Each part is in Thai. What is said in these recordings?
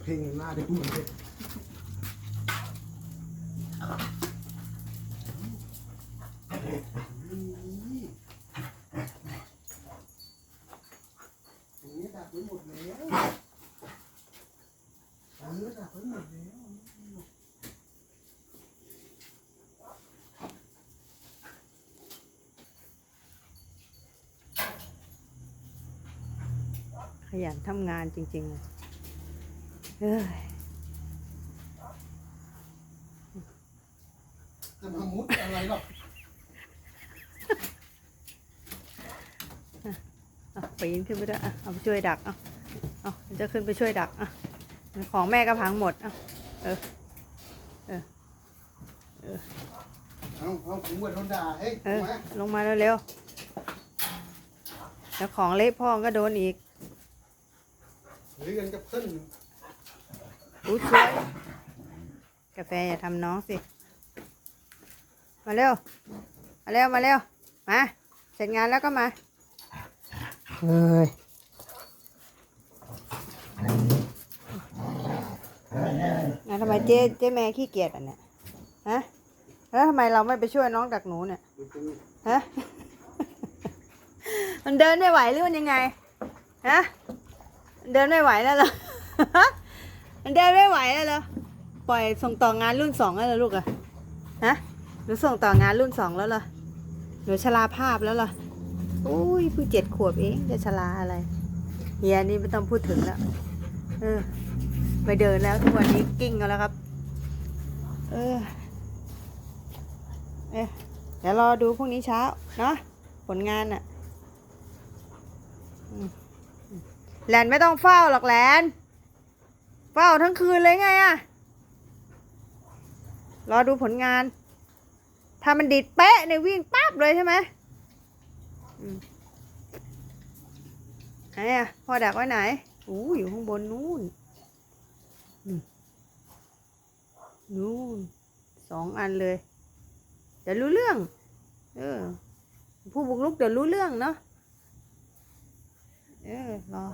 เพลงหน้าได้พูดเลยนี่อย่างนี้ดักไปหมดแล้วเออดักไปหมดแล้ว ขยันทำงานจริงๆเลยเอ้ยจะมามุดอะไรหรอกเอาปีนขึ้นไปด้วยอะเอาไปช่วยดัก เอาเอาจะขึ้นไปช่วยดัก อะ ของแม่ก็พังหมด อะ เอาเอาผมว่าโดนด่าเฮ้ยเออ มา ลงมาเร็วๆแล้วของเละพ่อก็โดนอีก หรือกันกับเพื่อนอู้สวยกาแฟอย่าทำน้องสิ มาเร็ว มาเร็ว มาเร็ว มา เสร็จงานแล้วก็มา เฮ้ยงั้นทำไมเจ๊เจ๊แม่ขี้เกียจอะเนี่ยฮะแล้วทำไมเราไม่ไปช่วยน้องดักหนูเนี่ยฮะ มันเดินไม่ไหวหรือมันยังไงฮะ เดินไม่ไหวแล้วเหรอมันเดินไม่ไหวแล้วเหรอ ปล่อยส่งต่องานรุ่นสองแล้วเหรอลูกอะฮะ หนูส่งต่องานรุ่นสองแล้วเหรอ หนูชราภาพแล้วเหรอ อุ้ยเพิ่งเจ็ดขวบเองจะชราอะไร เฮียนี่ไม่ต้องพูดถึงแล้ว เออไม่เดินแล้วทุกวันนี้กิ้งกันแล้วครับ เออ เอ๊ะเดี๋ยวรอดูพรุ่งนี้เช้าเนาะผลงานอะอื แลนไม่ต้องเฝ้าหรอกแลน เฝ้าทั้งคืนเลยไงอะรอดูผลงาน ถ้ามันดิดเป๊ะเนี่ยวิ่งปั๊บเลยใช่ไหมไหนอะพ่อดักไว้ไหนอู้อยู่ข้างบนนู้นนู่นสองอันเลย เดี๋ยวรู้เรื่อง เออ ผู้บุกลุกเดี๋ยวรู้เรื่องเนาะ เออ รอ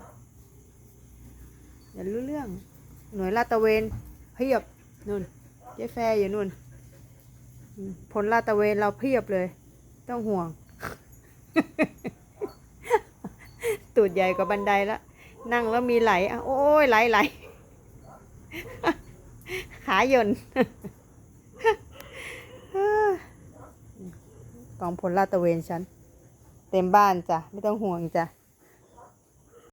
เดี๋ยวรู้เรื่อง หน่วยลาดตะเวนเพียบนู่นเจ๊แฟอยู่นู่น ผลลาดตะเวนเราเพียบเลย ต้องห่วง ตูดใหญ่กว่าบันไดละนั่งแล้วมีไหลอะโอ้ยไหลไหลขาหย่นกองพลลาดตะเวนฉัน เต็มบ้านจ้ะ ไม่ต้องห่วงจ้ะ